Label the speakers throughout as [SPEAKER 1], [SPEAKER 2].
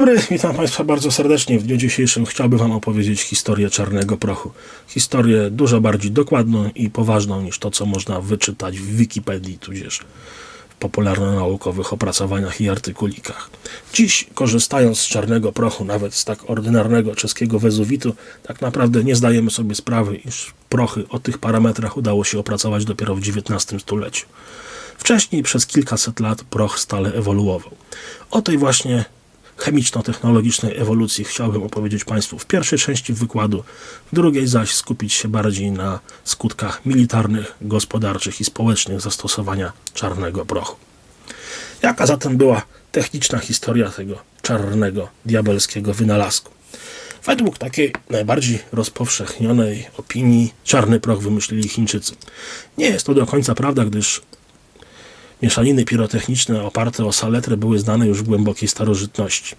[SPEAKER 1] Dobry, witam Państwa bardzo serdecznie. W dniu dzisiejszym chciałbym Wam opowiedzieć historię czarnego prochu. Historię dużo bardziej dokładną i poważną niż to, co można wyczytać w Wikipedii, tudzież w popularno-naukowych opracowaniach i artykulikach. Dziś, korzystając z czarnego prochu, nawet z tak ordynarnego czeskiego Wezuwitu, tak naprawdę nie zdajemy sobie sprawy, iż prochy o tych parametrach udało się opracować dopiero w XIX stuleciu. Wcześniej przez kilkaset lat proch stale ewoluował. O tej właśnie chemiczno-technologicznej ewolucji chciałbym opowiedzieć Państwu w pierwszej części wykładu, w drugiej zaś skupić się bardziej na skutkach militarnych, gospodarczych i społecznych zastosowania czarnego prochu. Jaka zatem była techniczna historia tego czarnego, diabelskiego wynalazku? Według takiej najbardziej rozpowszechnionej opinii czarny proch wymyślili Chińczycy. Nie jest to do końca prawda, gdyż Mieszaniny pirotechniczne oparte o saletrę były znane już w głębokiej starożytności.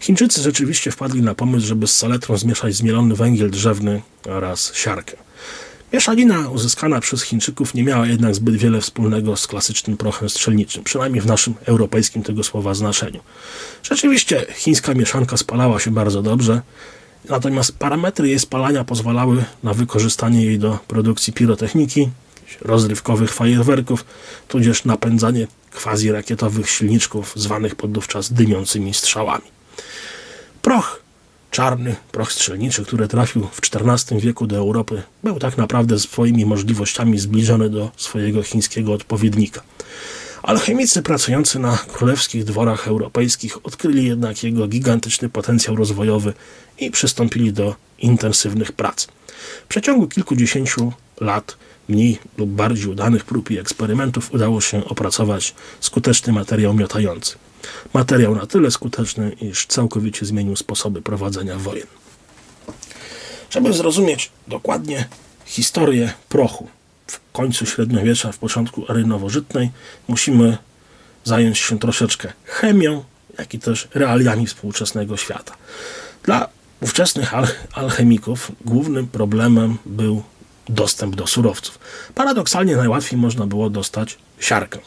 [SPEAKER 1] Chińczycy rzeczywiście wpadli na pomysł, żeby z saletrą zmieszać zmielony węgiel drzewny oraz siarkę. Mieszanina uzyskana przez Chińczyków nie miała jednak zbyt wiele wspólnego z klasycznym prochem strzelniczym, przynajmniej w naszym europejskim tego słowa znaczeniu. Rzeczywiście chińska mieszanka spalała się bardzo dobrze, natomiast parametry jej spalania pozwalały na wykorzystanie jej do produkcji pirotechniki, rozrywkowych fajerwerków, tudzież napędzanie quasi-rakietowych silniczków zwanych podówczas dymiącymi strzałami. Proch czarny, proch strzelniczy, który trafił w XIV wieku do Europy, był tak naprawdę swoimi możliwościami zbliżony do swojego chińskiego odpowiednika. Alchemicy pracujący na królewskich dworach europejskich odkryli jednak jego gigantyczny potencjał rozwojowy i przystąpili do intensywnych prac. W przeciągu kilkudziesięciu lat mniej lub bardziej udanych prób i eksperymentów udało się opracować skuteczny materiał miotający. Materiał na tyle skuteczny, iż całkowicie zmienił sposoby prowadzenia wojen. Żeby zrozumieć dokładnie historię prochu w końcu średniowiecza, w początku ery nowożytnej, musimy zająć się troszeczkę chemią, jak i też realiami współczesnego świata. Dla ówczesnych al- alchemików głównym problemem był dostęp do surowców. Paradoksalnie najłatwiej można było dostać siarkę.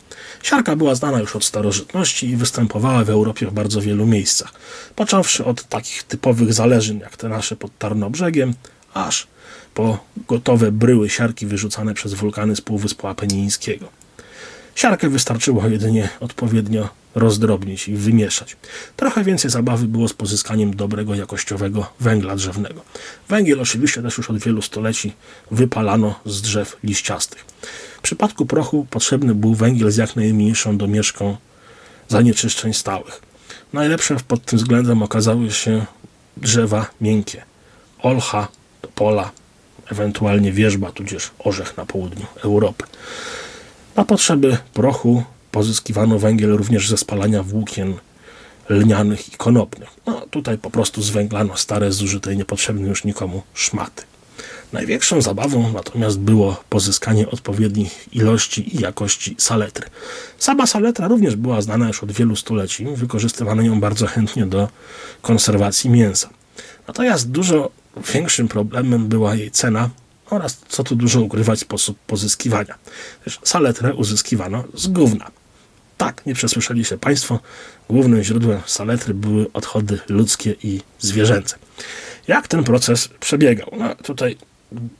[SPEAKER 1] Siarka była znana już od starożytności i występowała w Europie w bardzo wielu miejscach. Począwszy od takich typowych zależyn, jak te nasze pod Tarnobrzegiem, aż po gotowe bryły siarki wyrzucane przez wulkany z Półwyspu Apenińskiego. Siarkę wystarczyło jedynie odpowiednio rozdrobnić i wymieszać. Trochę więcej zabawy było z pozyskaniem dobrego, jakościowego węgla drzewnego. Węgiel oczywiście też już od wielu stoleci wypalano z drzew liściastych. W przypadku prochu potrzebny był węgiel z jak najmniejszą domieszką zanieczyszczeń stałych. Najlepsze pod tym względem okazały się drzewa miękkie. Olcha, topola, ewentualnie wierzba, tudzież orzech na południu Europy. Na potrzeby prochu pozyskiwano węgiel również ze spalania włókien lnianych i konopnych. No, tutaj po prostu zwęglano stare, zużyte i niepotrzebne już nikomu szmaty. Największą zabawą natomiast było pozyskanie odpowiednich ilości i jakości saletry. Sama saletra również była znana już od wielu stuleci, wykorzystywano ją bardzo chętnie do konserwacji mięsa. Natomiast dużo większym problemem była jej cena oraz, co tu dużo ukrywać, sposób pozyskiwania. Saletrę uzyskiwano z gówna. Tak, nie przesłyszeli się Państwo, głównym źródłem saletry były odchody ludzkie i zwierzęce. Jak ten proces przebiegał? No, tutaj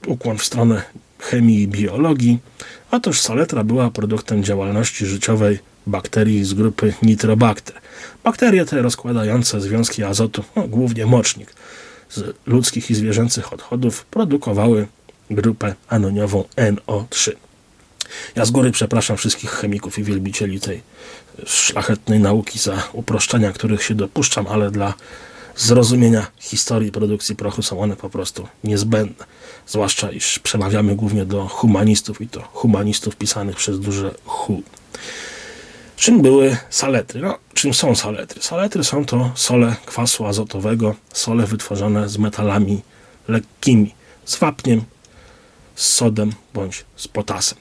[SPEAKER 1] ukłon w stronę chemii i biologii. Otóż saletra była produktem działalności życiowej bakterii z grupy Nitrobacter. Bakterie te rozkładające związki azotu, no, głównie mocznik, z ludzkich i zwierzęcych odchodów produkowały grupę anoniową NO3. Ja z góry przepraszam wszystkich chemików i wielbicieli tej szlachetnej nauki za uproszczenia, których się dopuszczam, ale dla zrozumienia historii produkcji prochu są one po prostu niezbędne. Zwłaszcza, iż przemawiamy głównie do humanistów i to humanistów pisanych przez duże hu. Czym były saletry? No, czym są saletry? Saletry są to sole kwasu azotowego, sole wytworzone z metalami lekkimi, z wapniem, z sodem bądź z potasem.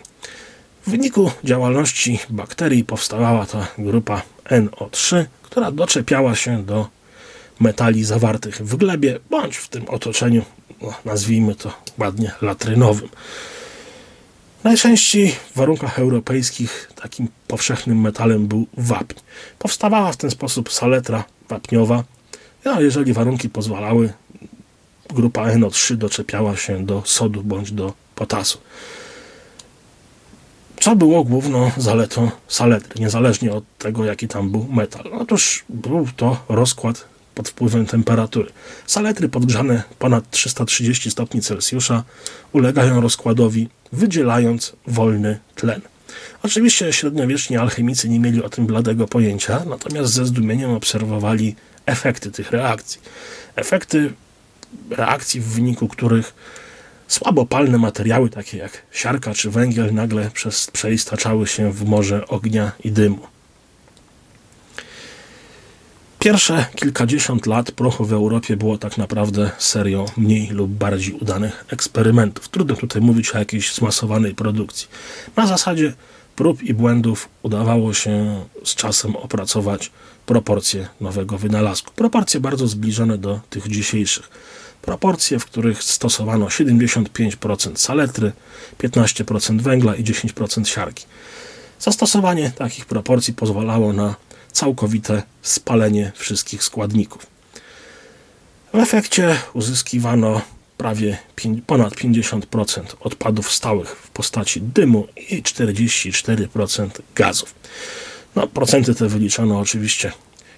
[SPEAKER 1] W wyniku działalności bakterii powstawała ta grupa NO3, która doczepiała się do metali zawartych w glebie bądź w tym otoczeniu, no, nazwijmy to ładnie, latrynowym. Najczęściej w warunkach europejskich takim powszechnym metalem był wapń. Powstawała w ten sposób saletra wapniowa, A jeżeli warunki pozwalały, grupa NO3 doczepiała się do sodu bądź do potasu. Co było główną zaletą saletry, niezależnie od tego, jaki tam był metal? Otóż był to rozkład pod wpływem temperatury. Saletry podgrzane ponad 330 stopni Celsjusza ulegają rozkładowi, wydzielając wolny tlen. Oczywiście średniowieczni alchemicy nie mieli o tym bladego pojęcia, natomiast ze zdumieniem obserwowali efekty tych reakcji. Efekty reakcji, w wyniku których słabopalne materiały, takie jak siarka czy węgiel, nagle przez, przeistaczały się w morze ognia i dymu. Pierwsze kilkadziesiąt lat prochu w Europie było tak naprawdę serią mniej lub bardziej udanych eksperymentów. Trudno tutaj mówić o jakiejś zmasowanej produkcji. Na zasadzie prób i błędów udawało się z czasem opracować proporcje nowego wynalazku. Proporcje bardzo zbliżone do tych dzisiejszych. Proporcje, w których stosowano 75% saletry, 15% węgla i 10% siarki. Zastosowanie takich proporcji pozwalało na całkowite spalenie wszystkich składników. W efekcie uzyskiwano prawie ponad 50% odpadów stałych w postaci dymu i 44% gazów. No, procenty te wyliczono oczywiście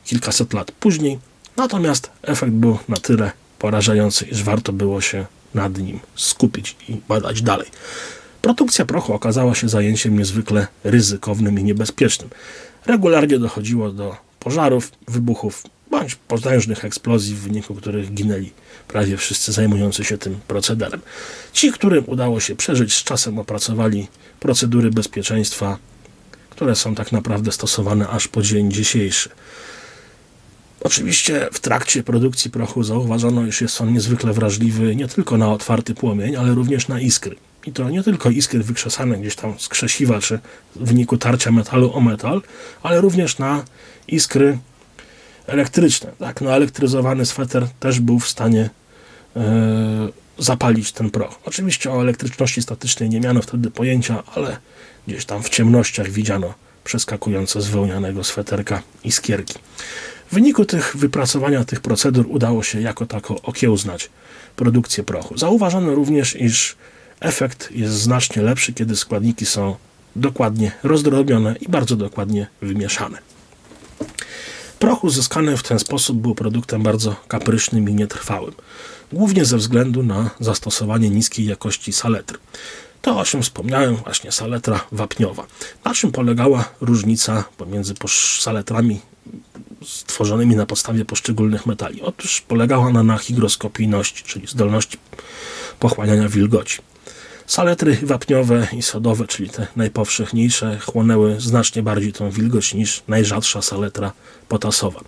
[SPEAKER 1] kilkaset lat później, natomiast efekt był na tyle porażający, iż warto było się nad nim skupić i badać dalej. Produkcja prochu okazała się zajęciem niezwykle ryzykownym i niebezpiecznym. Regularnie dochodziło do pożarów, wybuchów bądź potężnych eksplozji, w wyniku których ginęli prawie wszyscy zajmujący się tym procederem. Ci, którym udało się przeżyć, z czasem opracowali procedury bezpieczeństwa, które są tak naprawdę stosowane aż po dzień dzisiejszy. Oczywiście w trakcie produkcji prochu zauważono, iż jest on niezwykle wrażliwy nie tylko na otwarty płomień, ale również na iskry. I to nie tylko iskry wykrzesane gdzieś tam z krzesiwa, czy w wyniku tarcia metalu o metal, ale również na iskry elektryczne. Tak, naelektryzowany sweter też był w stanie e, zapalić ten proch. Oczywiście o elektryczności statycznej nie miano wtedy pojęcia, ale gdzieś tam w ciemnościach widziano przeskakujące z wełnianego sweterka iskierki. W wyniku tych wypracowania tych procedur udało się jako tako okiełznać produkcję prochu. Zauważono również, iż efekt jest znacznie lepszy, kiedy składniki są dokładnie rozdrobnione i bardzo dokładnie wymieszane. Proch uzyskany w ten sposób był produktem bardzo kapryśnym i nietrwałym, głównie ze względu na zastosowanie niskiej jakości saletry. To, o czym wspomniałem, właśnie saletra wapniowa. Na czym polegała różnica pomiędzy saletrami stworzonymi na podstawie poszczególnych metali? Otóż polegała ona na hygroskopijności, czyli zdolności pochłaniania wilgoci. Saletry wapniowe i sodowe, czyli te najpowszechniejsze, chłonęły znacznie bardziej tą wilgoć niż najrzadsza saletra potasowa.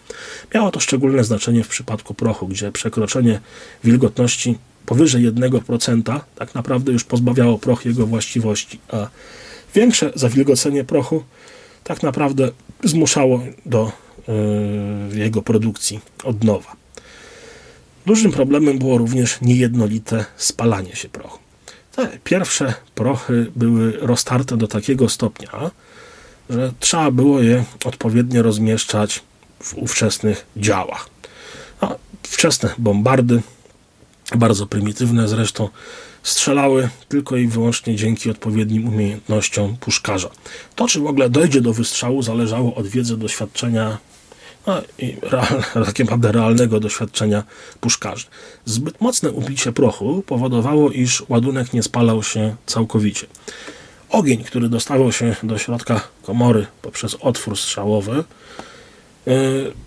[SPEAKER 1] Miało to szczególne znaczenie w przypadku prochu, gdzie przekroczenie wilgotności powyżej 1% tak naprawdę już pozbawiało proch jego właściwości, a większe zawilgocenie prochu tak naprawdę zmuszało do jego produkcji od nowa. Dużym problemem było również niejednolite spalanie się prochu. Te pierwsze prochy były roztarte do takiego stopnia, że trzeba było je odpowiednio rozmieszczać w ówczesnych działach. Wczesne bombardy, bardzo prymitywne zresztą, strzelały tylko i wyłącznie dzięki odpowiednim umiejętnościom puszkarza. To, czy w ogóle dojdzie do wystrzału, zależało od wiedzy, doświadczenia no i naprawdę realnego doświadczenia puszkarzy. Zbyt mocne ubicie prochu powodowało, iż ładunek nie spalał się całkowicie. Ogień, który dostawał się do środka komory poprzez otwór strzałowy,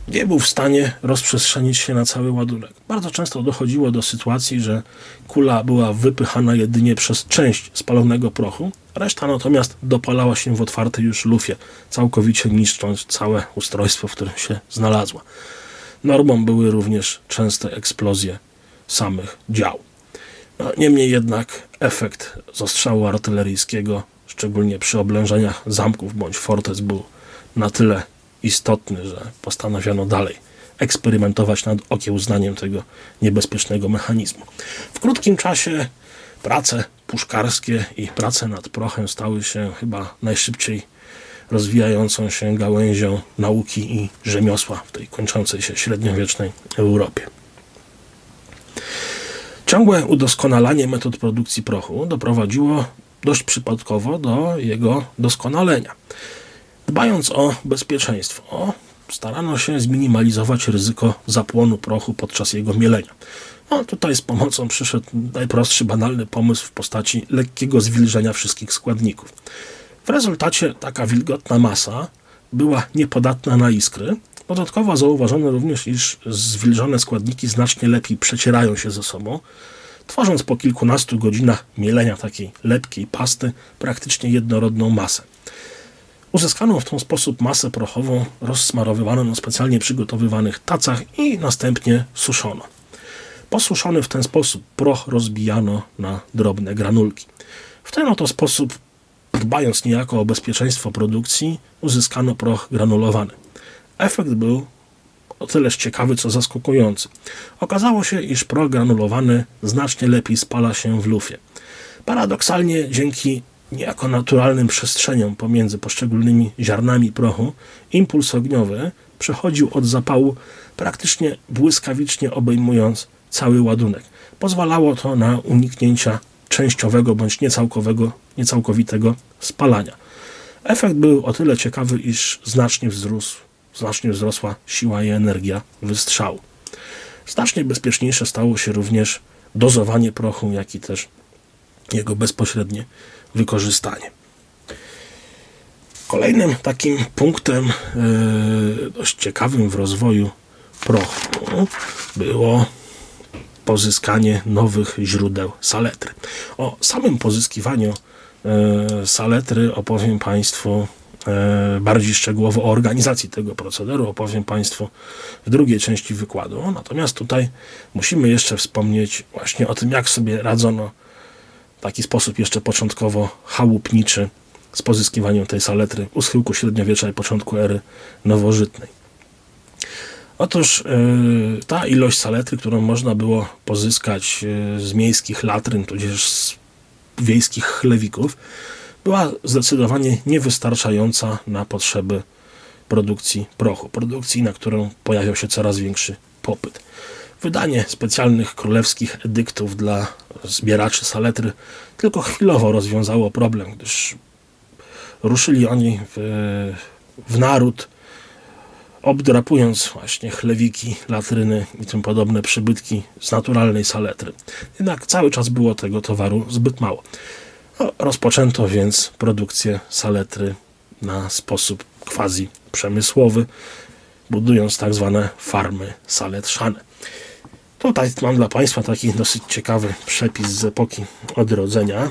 [SPEAKER 1] nie był w stanie rozprzestrzenić się na cały ładunek. Bardzo często dochodziło do sytuacji, że kula była wypychana jedynie przez część spalonego prochu, reszta natomiast dopalała się w otwartej już lufie, całkowicie niszcząc całe ustrojstwo, w którym się znalazła. Normą były również częste eksplozje samych dział. No, niemniej jednak efekt zastrzału artyleryjskiego, szczególnie przy oblężeniach zamków bądź fortec, był na tyle istotny, że postanowiono dalej eksperymentować nad okiełznaniem tego niebezpiecznego mechanizmu. W krótkim czasie prace puszkarskie i prace nad prochem stały się chyba najszybciej rozwijającą się gałęzią nauki i rzemiosła w tej kończącej się średniowiecznej Europie. Ciągłe udoskonalanie metod produkcji prochu doprowadziło dość przypadkowo do jego doskonalenia. Dbając o bezpieczeństwo, starano się zminimalizować ryzyko zapłonu prochu podczas jego mielenia. No, tutaj z pomocą przyszedł najprostszy, banalny pomysł w postaci lekkiego zwilżenia wszystkich składników. W rezultacie taka wilgotna masa była niepodatna na iskry. Dodatkowo zauważono również, iż zwilżone składniki znacznie lepiej przecierają się ze sobą, tworząc po kilkunastu godzinach mielenia takiej lepkiej pasty praktycznie jednorodną masę. Uzyskano w ten sposób masę prochową, rozsmarowywano na specjalnie przygotowywanych tacach i następnie suszono. Posuszony w ten sposób proch rozbijano na drobne granulki. W ten oto sposób, dbając niejako o bezpieczeństwo produkcji, uzyskano proch granulowany. Efekt był o tyleż ciekawy, co zaskakujący. Okazało się, iż proch granulowany znacznie lepiej spala się w lufie. Paradoksalnie, dzięki niejako naturalnym przestrzeniom pomiędzy poszczególnymi ziarnami prochu, impuls ogniowy przechodził od zapału praktycznie błyskawicznie obejmując cały ładunek. Pozwalało to na uniknięcia częściowego bądź niecałkowitego spalania. Efekt był o tyle ciekawy, iż znacznie wzrósł, znacznie wzrosła siła i energia wystrzału. Znacznie bezpieczniejsze stało się również dozowanie prochu, jak i też jego bezpośrednie wykorzystanie. Kolejnym takim punktem yy, dość ciekawym w rozwoju prochu było pozyskanie nowych źródeł saletry. O samym pozyskiwaniu yy, saletry opowiem Państwu yy, bardziej szczegółowo o organizacji tego procederu opowiem Państwu w drugiej części wykładu. Natomiast tutaj musimy jeszcze wspomnieć właśnie o tym, jak sobie radzono taki sposób jeszcze początkowo chałupniczy z pozyskiwaniem tej saletry u schyłku średniowiecza i początku ery nowożytnej. Otóż yy, ta ilość saletry, którą można było pozyskać yy, z miejskich latryn, tudzież z wiejskich chlewików, była zdecydowanie niewystarczająca na potrzeby produkcji prochu, produkcji, na którą pojawiał się coraz większy popyt. Wydanie specjalnych królewskich edyktów dla zbieraczy saletry tylko chwilowo rozwiązało problem, gdyż ruszyli oni w, w naród, obdrapując właśnie chlewiki, latryny i tym podobne przybytki z naturalnej saletry. Jednak cały czas było tego towaru zbyt mało. No, rozpoczęto więc produkcję saletry na sposób quasi przemysłowy, budując tak zwane farmy saletrzane. Tutaj mam dla Państwa taki dosyć ciekawy przepis z epoki odrodzenia,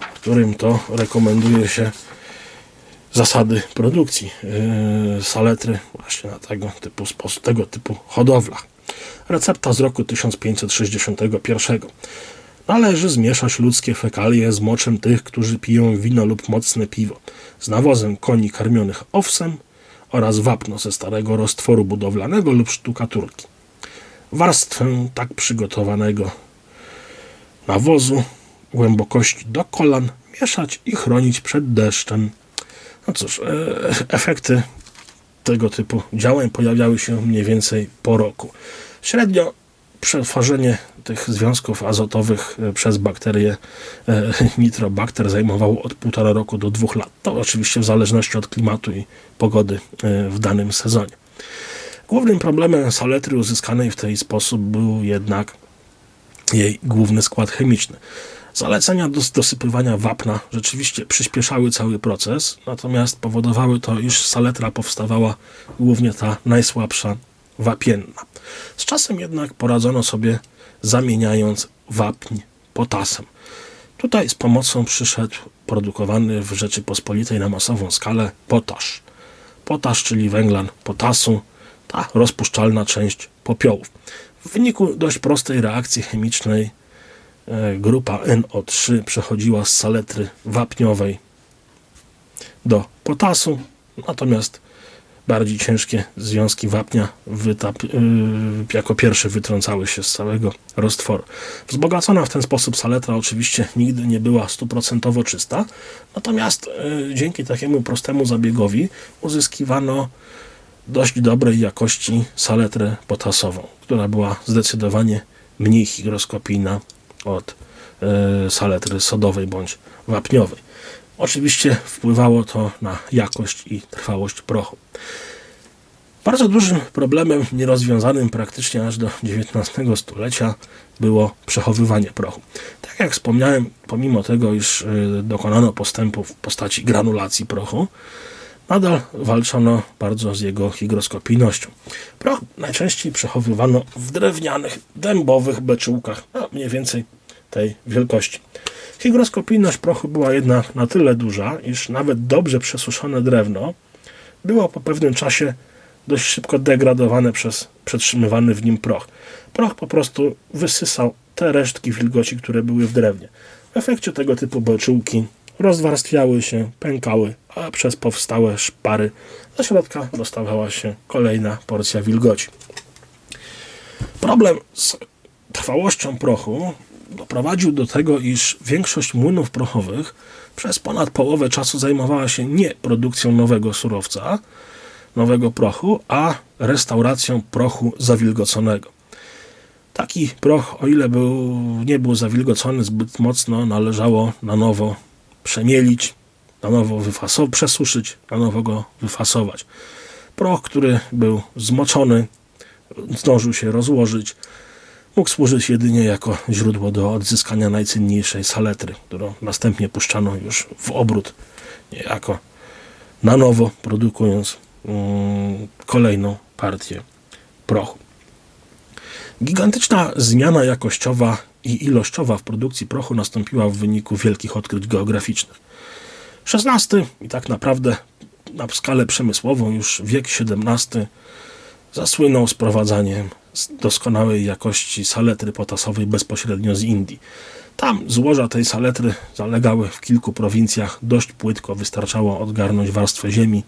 [SPEAKER 1] w którym to rekomenduje się zasady produkcji yy, saletry właśnie na tego typu tego typu hodowlach. Recepta z roku 1561. Należy zmieszać ludzkie fekalie z moczem tych, którzy piją wino lub mocne piwo, z nawozem koni karmionych owsem oraz wapno ze starego roztworu budowlanego lub sztukaturki warstwę tak przygotowanego nawozu głębokości do kolan, mieszać i chronić przed deszczem. No cóż, e, efekty tego typu działań pojawiały się mniej więcej po roku. Średnio przetworzenie tych związków azotowych e, przez bakterię e, nitrobakter zajmowało od półtora roku do dwóch lat. To oczywiście w zależności od klimatu i pogody w danym sezonie. Głównym problemem saletry uzyskanej w ten sposób był jednak jej główny skład chemiczny. Zalecenia do dosypywania wapna rzeczywiście przyspieszały cały proces, natomiast powodowały to, iż saletra powstawała głównie ta najsłabsza wapienna. Z czasem jednak poradzono sobie zamieniając wapń potasem. Tutaj z pomocą przyszedł produkowany w Rzeczypospolitej na masową skalę potasz. Potasz, czyli węglan potasu, ta rozpuszczalna część popiołów. W wyniku dość prostej reakcji chemicznej e, grupa NO3 przechodziła z saletry wapniowej do potasu, natomiast bardziej ciężkie związki wapnia wytap, yy, jako pierwsze wytrącały się z całego roztworu. Wzbogacona w ten sposób saletra oczywiście nigdy nie była stuprocentowo czysta, natomiast yy, dzięki takiemu prostemu zabiegowi uzyskiwano dość dobrej jakości saletrę potasową, która była zdecydowanie mniej higroskopijna od yy, saletry sodowej bądź wapniowej. Oczywiście wpływało to na jakość i trwałość prochu. Bardzo dużym problemem, nierozwiązanym praktycznie aż do XIX stulecia, było przechowywanie prochu. Tak jak wspomniałem, pomimo tego, iż y, dokonano postępów w postaci granulacji prochu, nadal walczono bardzo z jego higroskopijnością. Proch najczęściej przechowywano w drewnianych, dębowych beczułkach, no mniej więcej tej wielkości. Higroskopijność prochu była jednak na tyle duża, iż nawet dobrze przesuszone drewno było po pewnym czasie dość szybko degradowane przez przetrzymywany w nim proch. Proch po prostu wysysał te resztki wilgoci, które były w drewnie. W efekcie tego typu beczułki rozwarstwiały się, pękały, a przez powstałe szpary do środka dostawała się kolejna porcja wilgoci. Problem z trwałością prochu doprowadził do tego, iż większość młynów prochowych przez ponad połowę czasu zajmowała się nie produkcją nowego surowca, nowego prochu, a restauracją prochu zawilgoconego. Taki proch, o ile był, nie był zawilgocony zbyt mocno, należało na nowo przemielić, na nowo wyfasować, przesuszyć, na nowo go wyfasować. Proch, który był zmoczony, zdążył się rozłożyć, mógł służyć jedynie jako źródło do odzyskania najcenniejszej saletry, którą następnie puszczano już w obrót, niejako na nowo, produkując mm, kolejną partię prochu. Gigantyczna zmiana jakościowa i ilościowa w produkcji prochu nastąpiła w wyniku wielkich odkryć geograficznych. XVI i tak naprawdę na skalę przemysłową już wiek XVII zasłynął sprowadzaniem doskonałej jakości saletry potasowej bezpośrednio z Indii. Tam złoża tej saletry zalegały w kilku prowincjach dość płytko, wystarczało odgarnąć warstwę ziemi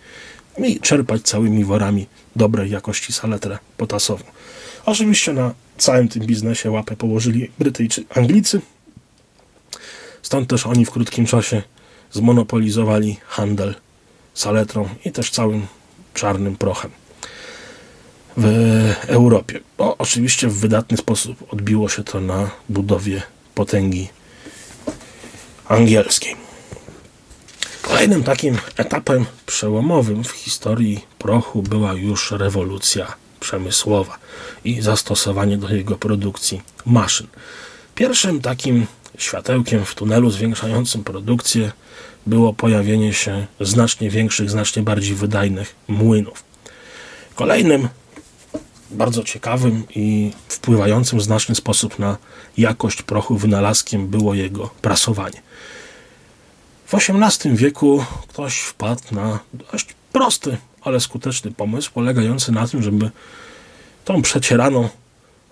[SPEAKER 1] i czerpać całymi worami dobrej jakości saletrę potasową. Oczywiście na całym tym biznesie łapę położyli Brytyjczycy, Anglicy, stąd też oni w krótkim czasie zmonopolizowali handel saletrą i też całym czarnym prochem w Europie. Bo oczywiście w wydatny sposób odbiło się to na budowie potęgi angielskiej. Kolejnym takim etapem przełomowym w historii prochu była już rewolucja przemysłowa i zastosowanie do jego produkcji maszyn. Pierwszym takim światełkiem w tunelu zwiększającym produkcję było pojawienie się znacznie większych, znacznie bardziej wydajnych młynów. Kolejnym bardzo ciekawym i wpływającym w znaczny sposób na jakość prochu wynalazkiem było jego prasowanie. W XVIII wieku ktoś wpadł na dość prosty, ale skuteczny pomysł, polegający na tym, żeby tą przecieraną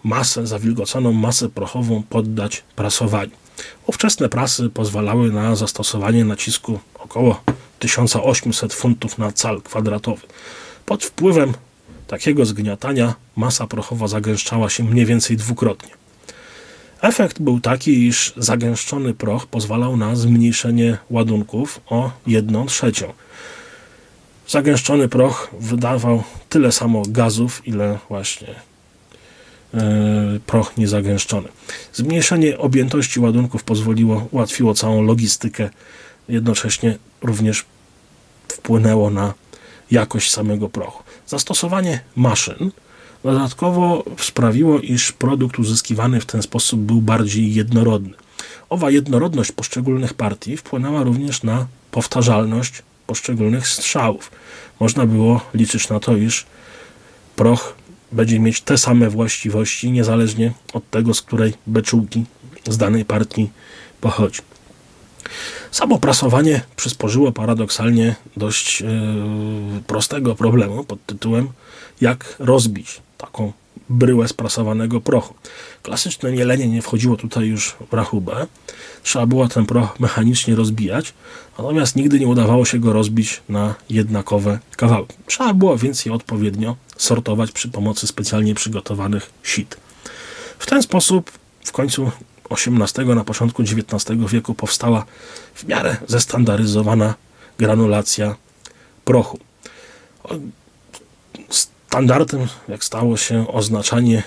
[SPEAKER 1] masę, zawilgoconą masę prochową poddać prasowaniu. Ówczesne prasy pozwalały na zastosowanie nacisku około 1800 funtów na cal kwadratowy. Pod wpływem takiego zgniatania masa prochowa zagęszczała się mniej więcej dwukrotnie. Efekt był taki, iż zagęszczony proch pozwalał na zmniejszenie ładunków o 1 trzecią. Zagęszczony proch wydawał tyle samo gazów, ile właśnie yy, proch niezagęszczony. Zmniejszenie objętości ładunków pozwoliło, ułatwiło całą logistykę, jednocześnie również wpłynęło na jakość samego prochu. Zastosowanie maszyn dodatkowo sprawiło, iż produkt uzyskiwany w ten sposób był bardziej jednorodny. Owa jednorodność poszczególnych partii wpłynęła również na powtarzalność poszczególnych strzałów. Można było liczyć na to, iż proch będzie mieć te same właściwości, niezależnie od tego, z której beczułki z danej partii pochodzi. Samo prasowanie przysporzyło paradoksalnie dość yy, prostego problemu pod tytułem jak rozbić taką bryłę sprasowanego prochu. Klasyczne mielenie nie wchodziło tutaj już w rachubę. Trzeba było ten proch mechanicznie rozbijać, natomiast nigdy nie udawało się go rozbić na jednakowe kawałki. Trzeba było więc je odpowiednio sortować przy pomocy specjalnie przygotowanych sit. W ten sposób w końcu XVIII, na początku XIX wieku powstała w miarę zestandaryzowana granulacja prochu. Standardem, jak stało się oznaczanie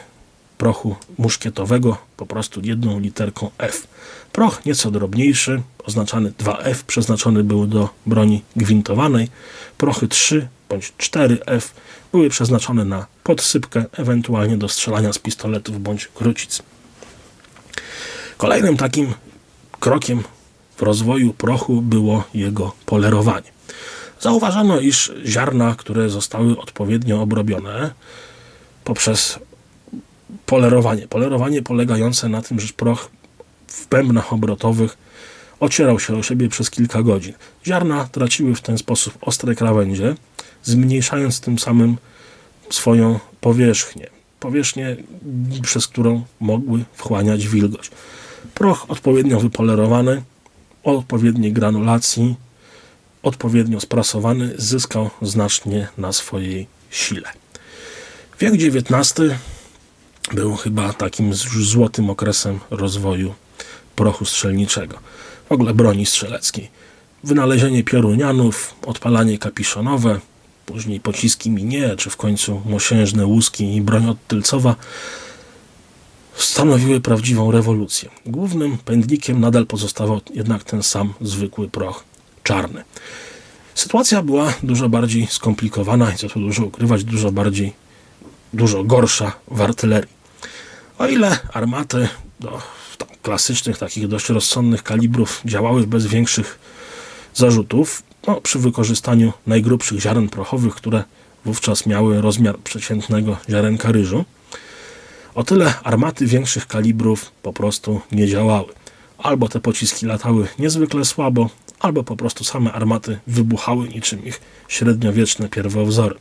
[SPEAKER 1] prochu muszkietowego po prostu jedną literką F. Proch nieco drobniejszy, oznaczany 2F, przeznaczony był do broni gwintowanej. Prochy 3 bądź 4F były przeznaczone na podsypkę, ewentualnie do strzelania z pistoletów bądź krucic. Kolejnym takim krokiem w rozwoju prochu było jego polerowanie. Zauważono, iż ziarna, które zostały odpowiednio obrobione poprzez polerowanie. Polerowanie polegające na tym, że proch w bębnach obrotowych ocierał się o siebie przez kilka godzin. Ziarna traciły w ten sposób ostre krawędzie, zmniejszając tym samym swoją powierzchnię. Powierzchnię, przez którą mogły wchłaniać wilgoć. Proch odpowiednio wypolerowany, o odpowiedniej granulacji, odpowiednio sprasowany, zyskał znacznie na swojej sile. Wiek XIX był chyba takim złotym okresem rozwoju prochu strzelniczego, w ogóle broni strzeleckiej. Wynalezienie piorunianów, odpalanie kapiszonowe, później pociski minie, czy w końcu mosiężne łuski i broń odtylcowa stanowiły prawdziwą rewolucję. Głównym pędnikiem nadal pozostawał jednak ten sam zwykły proch czarny. Sytuacja była dużo bardziej skomplikowana i co tu dużo ukrywać, dużo bardziej, dużo gorsza w artylerii. O ile armaty do klasycznych, takich dość rozsądnych kalibrów działały bez większych zarzutów, no, przy wykorzystaniu najgrubszych ziaren prochowych, które wówczas miały rozmiar przeciętnego ziarenka ryżu, o tyle armaty większych kalibrów po prostu nie działały. Albo te pociski latały niezwykle słabo, albo po prostu same armaty wybuchały niczym ich średniowieczne pierwowzory.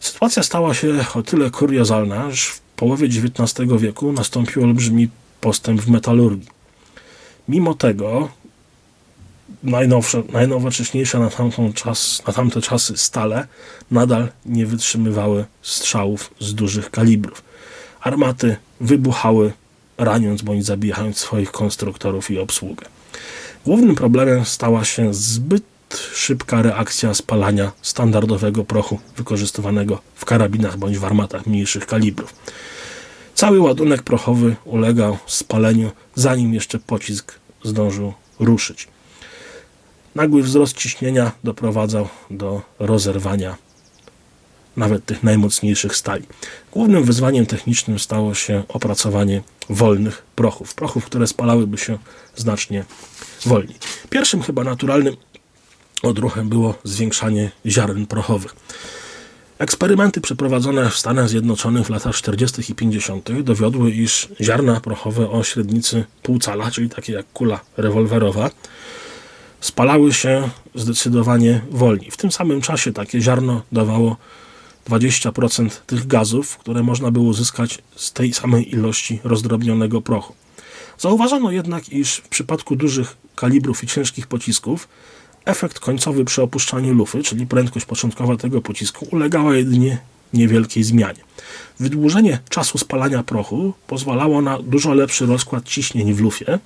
[SPEAKER 1] Sytuacja stała się o tyle kuriozalna, że w połowie XIX wieku nastąpił olbrzymi postęp w metalurgii. Mimo tego najnowsze, najnowocześniejsze na, czas, na tamte czasy stale nadal nie wytrzymywały strzałów z dużych kalibrów. Armaty wybuchały, raniąc bądź zabijając swoich konstruktorów i obsługę. Głównym problemem stała się zbyt szybka reakcja spalania standardowego prochu wykorzystywanego w karabinach bądź w armatach mniejszych kalibrów. Cały ładunek prochowy ulegał spaleniu, zanim jeszcze pocisk zdążył ruszyć. Nagły wzrost ciśnienia doprowadzał do rozerwania nawet tych najmocniejszych stali. Głównym wyzwaniem technicznym stało się opracowanie wolnych prochów, prochów, które spalałyby się znacznie wolniej. Pierwszym chyba naturalnym odruchem było zwiększanie ziaren prochowych. Eksperymenty przeprowadzone w Stanach Zjednoczonych w latach 40. i 50. dowiodły, iż ziarna prochowe o średnicy pół cala, czyli takie jak kula rewolwerowa, spalały się zdecydowanie wolniej. W tym samym czasie takie ziarno dawało 20% tych gazów, które można było uzyskać z tej samej ilości rozdrobnionego prochu. Zauważono jednak, iż w przypadku dużych kalibrów i ciężkich pocisków efekt końcowy przy opuszczaniu lufy, czyli prędkość początkowa tego pocisku, ulegała jedynie niewielkiej zmianie. Wydłużenie czasu spalania prochu pozwalało na dużo lepszy rozkład ciśnień w lufie,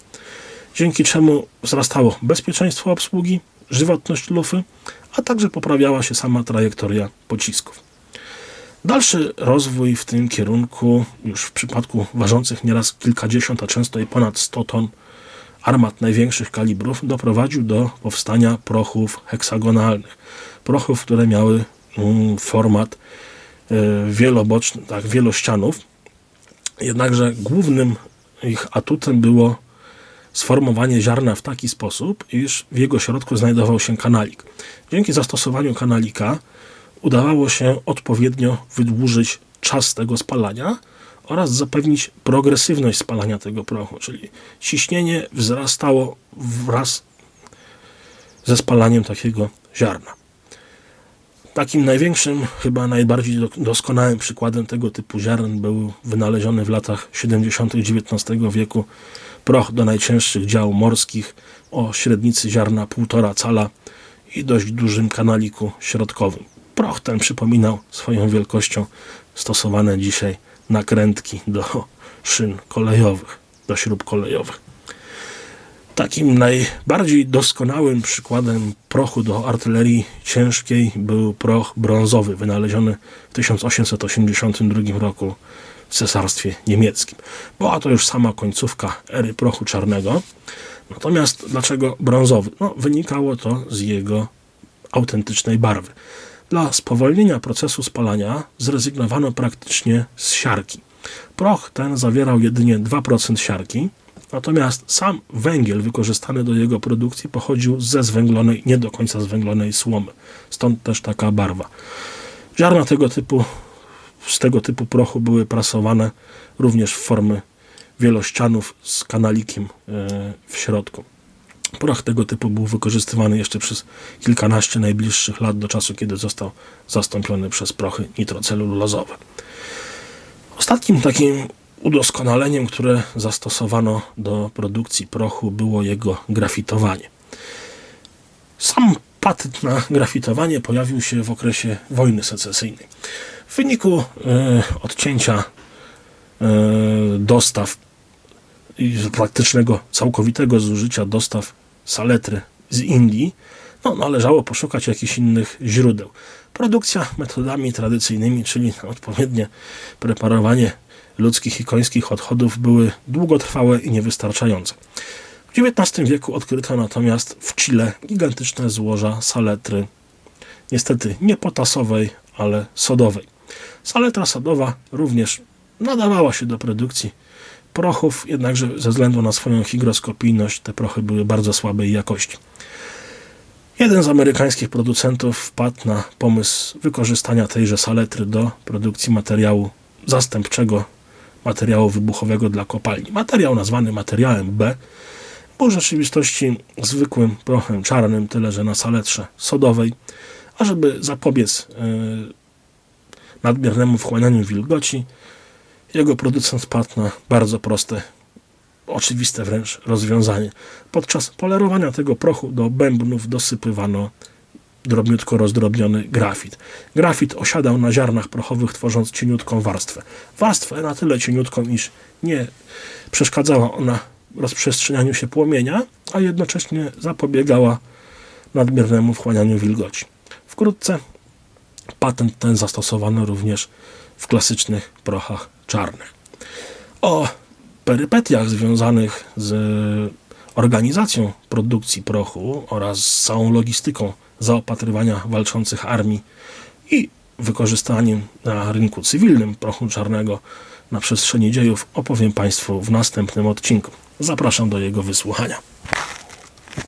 [SPEAKER 1] dzięki czemu wzrastało bezpieczeństwo obsługi, żywotność lufy, a także poprawiała się sama trajektoria pocisków. Dalszy rozwój w tym kierunku, już w przypadku ważących nieraz kilkadziesiąt, a często i ponad 100 ton armat największych kalibrów, doprowadził do powstania prochów heksagonalnych. Prochów, które miały mm, format e, wieloboczny, tak, wielościanów. Jednakże głównym ich atutem było sformowanie ziarna w taki sposób, iż w jego środku znajdował się kanalik. Dzięki zastosowaniu kanalika udawało się odpowiednio wydłużyć czas tego spalania oraz zapewnić progresywność spalania tego prochu, czyli ciśnienie wzrastało wraz ze spalaniem takiego ziarna. Takim największym, chyba najbardziej do- doskonałym przykładem tego typu ziaren był wynaleziony w latach 70. XIX wieku proch do najcięższych dział morskich o średnicy ziarna 1,5 cala i dość dużym kanaliku środkowym. Proch ten przypominał swoją wielkością stosowane dzisiaj nakrętki do szyn kolejowych, do śrub kolejowych. Takim najbardziej doskonałym przykładem prochu do artylerii ciężkiej był proch brązowy, wynaleziony w 1882 roku w Cesarstwie Niemieckim. Była to już sama końcówka ery prochu czarnego. Natomiast dlaczego brązowy? No, wynikało to z jego autentycznej barwy. Dla spowolnienia procesu spalania zrezygnowano praktycznie z siarki. Proch ten zawierał jedynie 2% siarki, natomiast sam węgiel wykorzystany do jego produkcji pochodził ze zwęglonej, nie do końca zwęglonej słomy. Stąd też taka barwa. Ziarna tego typu, z tego typu prochu były prasowane również w formy wielościanów z kanalikiem e, w środku. Proch tego typu był wykorzystywany jeszcze przez kilkanaście najbliższych lat do czasu, kiedy został zastąpiony przez prochy nitrocelulozowe. Ostatnim takim udoskonaleniem, które zastosowano do produkcji prochu, było jego grafitowanie. Sam patent na grafitowanie pojawił się w okresie wojny secesyjnej. W wyniku e, odcięcia e, dostaw i praktycznego, całkowitego zużycia dostaw saletry z Indii, no, należało poszukać jakichś innych źródeł. Produkcja metodami tradycyjnymi, czyli odpowiednie preparowanie ludzkich i końskich odchodów były długotrwałe i niewystarczające. W XIX wieku odkryto natomiast w Chile gigantyczne złoża saletry, niestety nie potasowej, ale sodowej. Saletra sodowa również nadawała się do produkcji prochów, jednakże ze względu na swoją hygroskopijność te prochy były bardzo słabej jakości. Jeden z amerykańskich producentów wpadł na pomysł wykorzystania tejże saletry do produkcji materiału zastępczego, materiału wybuchowego dla kopalni. Materiał nazwany materiałem B był w rzeczywistości zwykłym prochem czarnym, tyle że na saletrze sodowej, a żeby zapobiec e, nadmiernemu wchłanianiu wilgoci, jego producent wpadł na bardzo proste, oczywiste wręcz rozwiązanie. Podczas polerowania tego prochu do bębnów dosypywano drobniutko rozdrobniony grafit. Grafit osiadał na ziarnach prochowych, tworząc cieniutką warstwę. Warstwę na tyle cieniutką, iż nie przeszkadzała ona rozprzestrzenianiu się płomienia, a jednocześnie zapobiegała nadmiernemu wchłanianiu wilgoci. Wkrótce patent ten zastosowano również w klasycznych prochach czarnych. O perypetiach związanych z organizacją produkcji prochu oraz z całą logistyką zaopatrywania walczących armii i wykorzystaniem na rynku cywilnym prochu czarnego na przestrzeni dziejów opowiem Państwu w następnym odcinku. Zapraszam do jego wysłuchania.